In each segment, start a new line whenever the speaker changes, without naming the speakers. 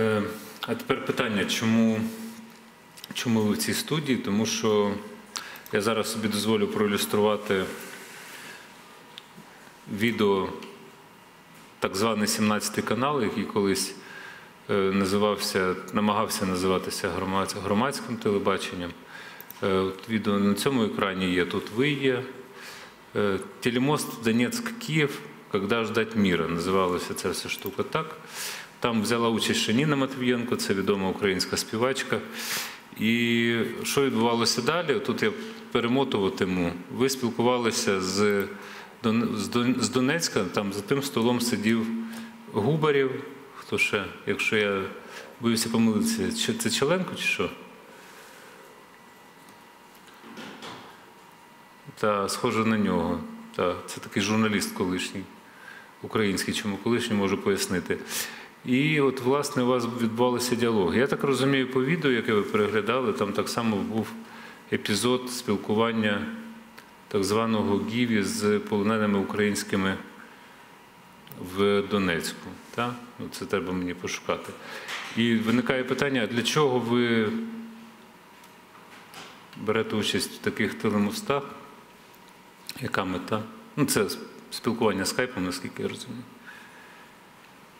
Е, А тепер питання, чому, чому ви в цій студії? Тому що я зараз собі дозволю проілюструвати відео так званий 17 канал, який колись е, називався, намагався називатися громадським телебаченням. Е, от Відео на цьому екрані є, тут ви є. Телемост Донецьк-Київ, «Когда ждать мира» називалася ця вся штука так. Там взяла участь ще Ніна Матвієнко, це відома українська співачка. І що відбувалося далі? Тут я перемотуватиму. Ви спілкувалися з, Дон- з Дон- з Донецька, там за тим столом сидів Губарів. Хто ще, якщо я боюся помилитися, це Челенко чи що? Та схоже на нього. Це такий журналіст колишній, український, чому колишній можу пояснити. І от, власне, у вас відбувалися діалоги. Я так розумію, по відео, яке ви переглядали, там так само був епізод спілкування так званого Гіві з полоненими українськими в Донецьку. Та? Ну, це треба мені пошукати. І виникає питання: для чого ви берете участь в таких телемостах? Яка мета? Ну, це спілкування скайпом, наскільки я розумію.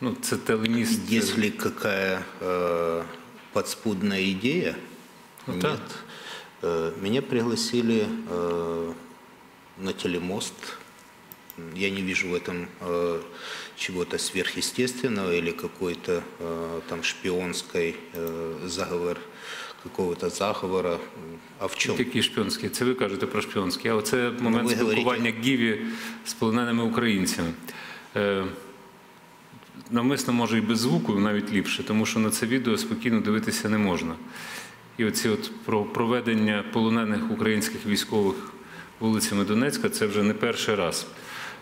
Ну, це телеміст. це-
Если какая э, подспудная идея,
Ну
нет.
да.
Э, меня пригласили э, на телемост. Я не вижу в этом э, чего-то сверхъестественного или какой-то э, там шпионской э, заговор, какого-то заговора. А в чем?
Який шпіонський? Це ви кажете про шпіонський. А оце момент
ви
спілкування Гіві з полоненими українцями. Е, навмисно може і без звуку, навіть ліпше, тому що на це відео спокійно дивитися не можна. І оці от про проведення полонених українських військових вулицями Донецька це вже не перший раз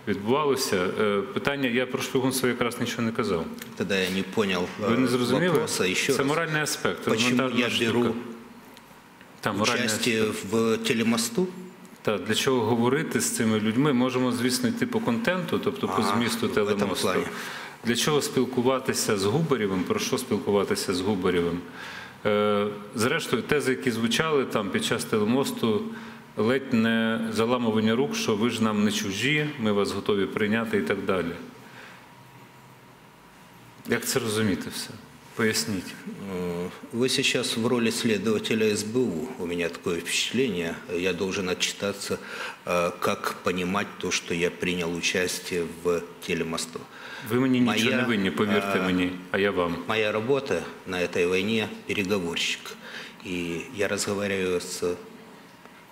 відбувалося. Е, питання, я про шпигунство якраз нічого не казав.
Тогда я не э,
Ви не зрозуміли?
вопроса.
Це
раз.
моральний аспект.
Почему я беру
Там
в телемосту?
Так, для чого говорити з цими людьми? Можемо, звісно, йти по контенту, тобто по змісту телемосту. Для чого спілкуватися з Губарєвим? Про що спілкуватися з Губарєвим? Е, Зрештою, тези, які звучали там під час телемосту, ледь не заламування рук, що ви ж нам не чужі, ми вас готові прийняти і так далі. Як це розуміти все? Поясніть.
Э, Вы сейчас в роли следователя СБУ. У меня такое впечатление. Я должен отчитаться, э, как понимать то, что я принял участие в телемосту.
Ви мені нічого
Моя,
не винні, повірте
а,
мені, а я вам.
Моя работа на этой войне – переговорщик. И я разговариваю с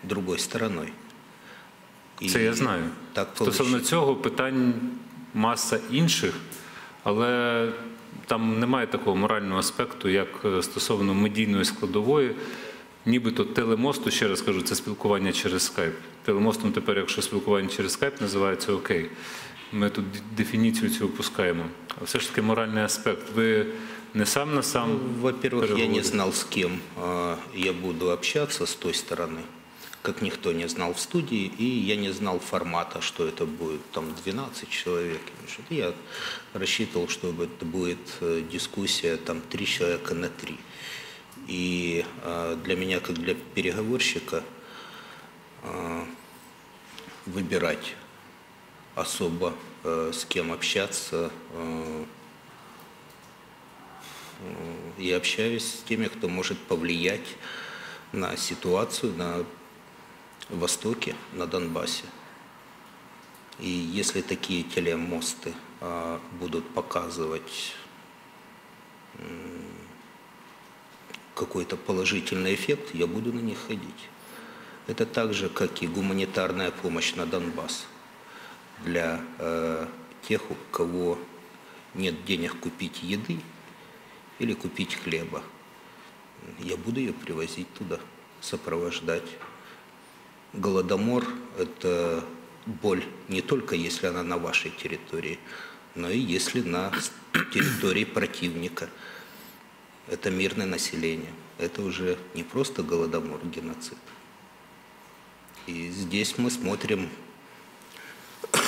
другой стороной. И
Це я знаю.
Так
Стосовно
получилось.
цього питань маса інших, але там немає такого морального аспекту, як е, стосовно медійної складової. Нібито телемосту, ще раз кажу, це спілкування через скайп. Телемостом тепер, якщо спілкування через скайп називається окей. Ми тут дефініцію цю опускаємо. А все ж таки моральний аспект. Ви не сам на сам.
Ну, Во-первых, я не знал, с кем я буду общаться с той стороны, как никто не знал в студии, и я не знал формата, что это будет там 12 человек. Я рассчитывал, что это будет э, дискуссия там 3 человека на 3. И а, для меня, как для переговорщика, а, выбирать особо э, с кем общаться э, и общаюсь с теми, кто может повлиять на ситуацию на Востоке, на Донбассе. И если такие телемосты а, будут показывать какой-то положительный эффект, я буду на них ходить. Это так же, как и гуманитарная помощь на Донбасс для э, тех, у кого нет денег купить еды или купить хлеба. Я буду ее привозить туда, сопровождать. Голодомор – это боль не только если она на вашей территории, но и если на территории противника. Это мирное население. Это уже не просто голодомор, геноцид. И здесь мы смотрим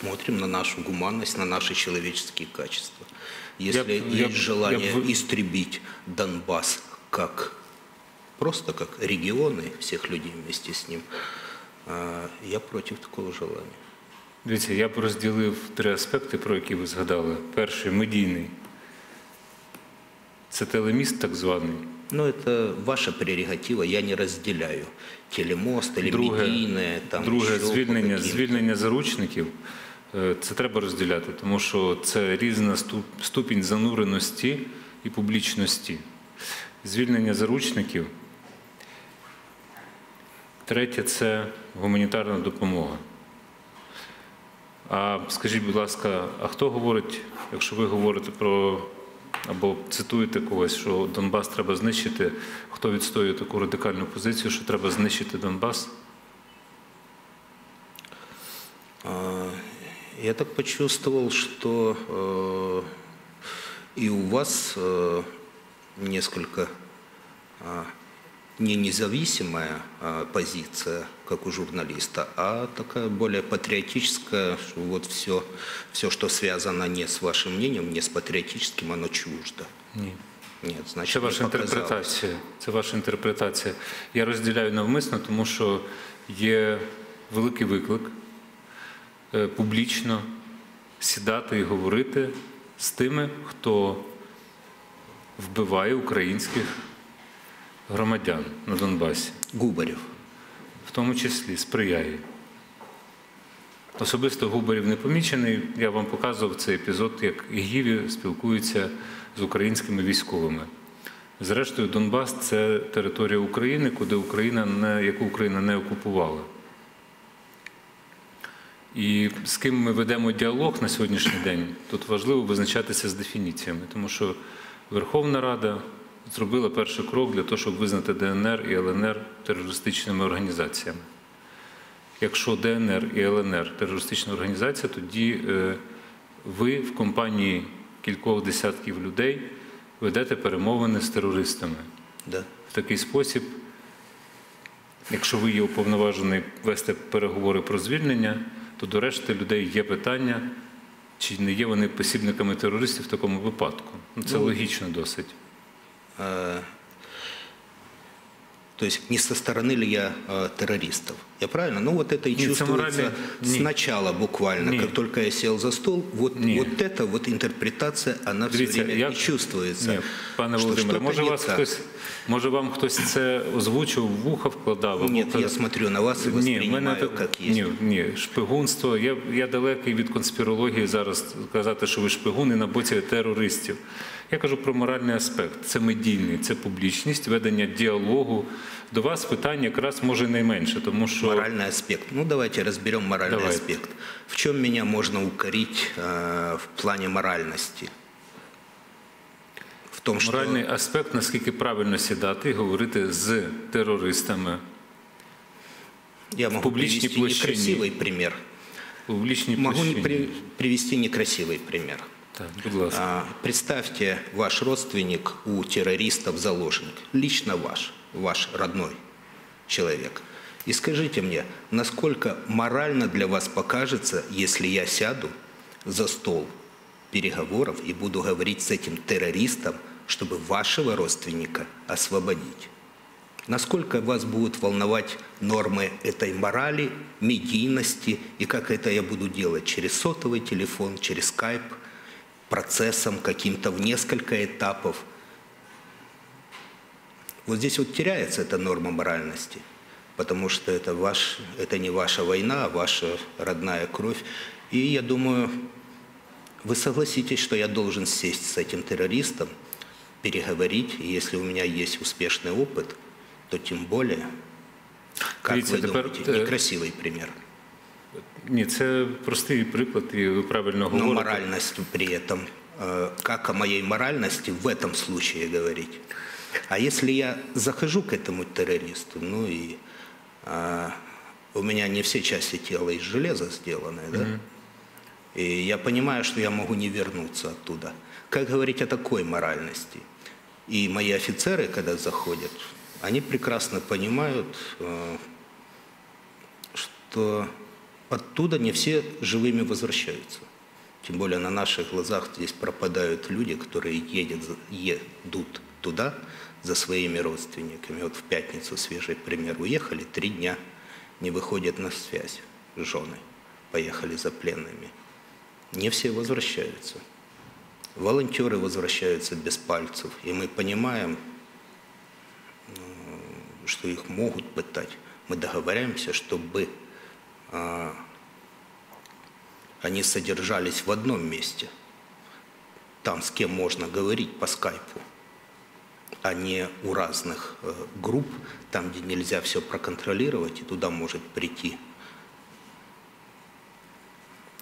смотрим на нашу гуманность, на наши человеческие качества. Если
Я я
есть
б-
желание
я
истребить Донбасс как просто как регионы всех людей вместе с ним, э, я против такого желания.
Дивіться, я б розділив три аспекти, про які ви згадали. Перший медійний. Це телеміст так званий.
Но это ваша прерогатива, я не разделяю. Телемост или
Друге,
медийное, там
друге
еще по
звільнення,
каким-то.
звільнення заручників. е, Це треба розділяти, тому що це різна ступ- ступінь зануреності і публічності. Звільнення заручників. Третє це гуманітарна допомога. А скажіть, будь ласка, а хто говорить, якщо ви говорите про або цитуєте когось, що Донбас треба знищити, хто відстоює таку радикальну позицію, що треба знищити Донбас?
Я так почувствовал, что э, и у вас э, несколько не независимая а, позиция, как у журналиста, а такая более патриотическая, что вот все, все, что связано не с вашим мнением, не с патриотическим, оно чуждо.
Ні.
Нет, значит,
Це
мне
ваша
показалось.
інтерпретація. Це ваша інтерпретація. Я розділяю навмисно, тому що є великий виклик е, публічно сідати і говорити з тими, хто вбиває українських громадян на Донбасі,
Губарев.
в тому числі сприяє. Особисто Губарів не помічений. Я вам показував цей епізод, як Гіві спілкується з українськими військовими. Зрештою, Донбас це територія України, куди Україна не, яку Україна не окупувала. І з ким ми ведемо діалог на сьогоднішній день, тут важливо визначатися з дефініціями, тому що Верховна Рада зробила перший крок для того, щоб визнати ДНР і ЛНР терористичними організаціями. Якщо ДНР і ЛНР терористична організація, тоді е, ви в компанії кількох десятків людей ведете перемовини з терористами.
Да.
В такий спосіб, якщо ви є уповноважений вести переговори про звільнення, то до решти людей є питання, чи не є вони посібниками терористів в такому випадку. Ну, Це логічно досить.
Э, То есть не со стороны ли я э, террористов? Я правильно? Ну вот это и
Нет,
чувствуется
саморальный- нет.
сначала буквально,
Нет.
как только я сел за стол. Вот,
Нет.
вот эта вот интерпретация, она все
Дивіться,
время
я-
и чувствуется.
Ні, пане
что
Володимире,
что-то
може
не
вас
так.
хтось, може вам хтось це озвучив, в вуха вкладав? або
Нет, я
казав-
смотрю на вас и
Ні, в
воспринимаю,
мене так,
как есть.
ні, ні, шпигунство. Я, я далекий від конспірології зараз казати, що ви шпигуни на боці терористів. Я кажу про моральний аспект. Це медійний, це публічність, ведення діалогу. До вас питання якраз може найменше, тому що
Моральный аспект. Ну, давайте разберем моральный
Давайте.
аспект. В чем меня можно укорить э, в плане моральности? В том, что...
моральний аспект, наскільки правильно сідати і говорити з терористами
Я могу
публичной
привести
площине.
некрасивый пример.
в публічній
Могу не
площині.
при- привести некрасивый пример.
Так.
А, Представьте, ваш родственник у террористов заложник, лично ваш, ваш родной человек. И скажите мне, насколько морально для вас покажется, если я сяду за стол переговоров и буду говорить с этим террористом, чтобы вашего родственника освободить? Насколько вас будут волновать нормы этой морали, медийности и как это я буду делать? Через сотовый телефон, через скайп, процессом каким-то в несколько этапов. Вот здесь вот теряется эта норма моральности, потому что это, ваш, это не ваша война, а ваша родная кровь. И я думаю, вы согласитесь, что я должен сесть с этим террористом, переговорить, и если у меня есть успешный опыт, то тем более, как
Видите,
вы думаете,
э,
некрасивый пример.
Ні, це простий приклад, і ви правильно
Но
говорите.
моральность при этом, э, как о моей моральности в этом случае говорить? А если я захожу к этому террористу, ну и а, у меня не все части тела из железа сделаны, да? И я понимаю, что я могу не вернуться оттуда. Как говорить о такой моральности? И мои офицеры, когда заходят, они прекрасно понимают, э, что оттуда не все живыми возвращаются. Тем более на наших глазах здесь пропадают люди, которые едет, едут туда за своими родственниками. Вот в пятницу свежий пример. Уехали три дня, не выходят на связь жены. Поехали за пленными. Не все возвращаются. Волонтеры возвращаются без пальцев. И мы понимаем, что их могут пытать. Мы договариваемся, чтобы они содержались в одном месте, там, с кем можно говорить по скайпу, а не у разных э, групп, там, где нельзя все проконтролировать, и туда может прийти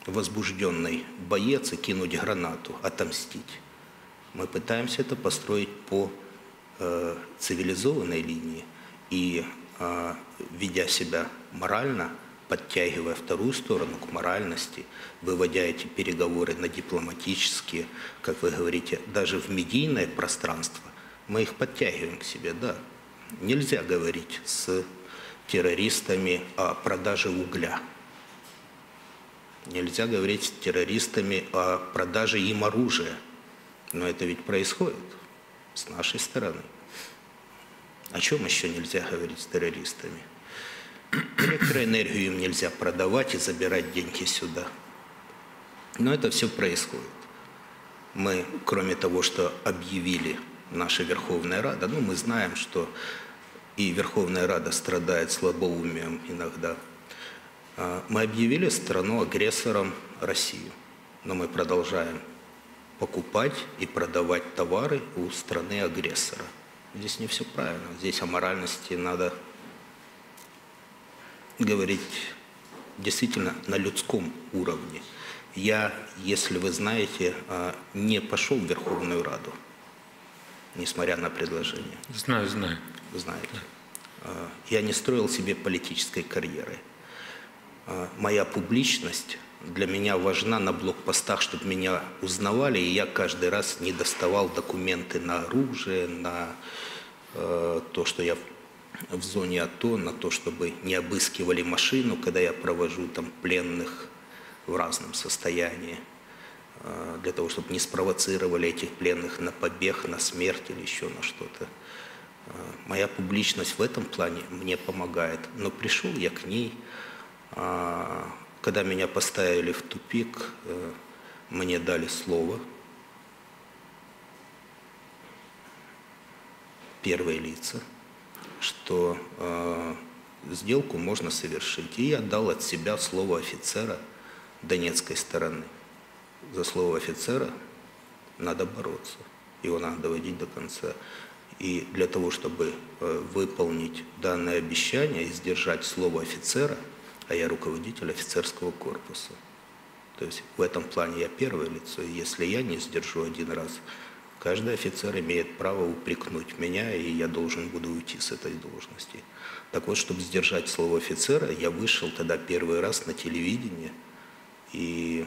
возбужденный боец и кинуть гранату, отомстить. Мы пытаемся это построить по э, цивилизованной линии и, э, ведя себя морально, подтягивая вторую сторону к моральности, выводя эти переговоры на дипломатические, как вы говорите, даже в медийное пространство, мы их подтягиваем к себе, да. Нельзя говорить с террористами о продаже угля. Нельзя говорить с террористами о продаже им оружия. Но это ведь происходит с нашей стороны. О чем еще нельзя говорить с террористами? Электроэнергию им нельзя продавать и забирать деньги сюда. Но это все происходит. Мы, кроме того, что объявили наша Верховная Рада, ну, мы знаем, что и Верховная Рада страдает слабоумием иногда. А, мы объявили страну агрессором Россию, но мы продолжаем покупать и продавать товары у страны агрессора. Здесь не все правильно. Здесь о моральности надо говорить действительно на людском уровне. Я, если вы знаете, а, не пошел в Верховную Раду, несмотря на предложение.
Знаю, знаю.
Знаете. А, я не строил себе политической карьеры. А, моя публичность для меня важна на блокпостах, чтобы меня узнавали, и я каждый раз не доставал документы на оружие, на то, что я в зоне АТО на то, чтобы не обыскивали машину, когда я провожу там пленных в разном состоянии, э, для того, чтобы не спровоцировали этих пленных на побег, на смерть или еще на что-то. Э, моя публичность в этом плане мне помогает. Но пришел я к ней, а, когда меня поставили в тупик, э, мне дали слово. Первые лица – что э, сделку можно совершить. И я дал от себя слово офицера донецкой стороны. За слово офицера надо бороться, его надо доводить до конца. И для того, чтобы э, выполнить данное обещание и сдержать слово офицера, а я руководитель офицерского корпуса, то есть в этом плане я первое лицо, и если я не сдержу один раз, Каждый офицер имеет право упрекнуть меня, и я должен буду уйти с этой должности. Так вот, чтобы сдержать слово офицера, я вышел тогда первый раз на телевидение и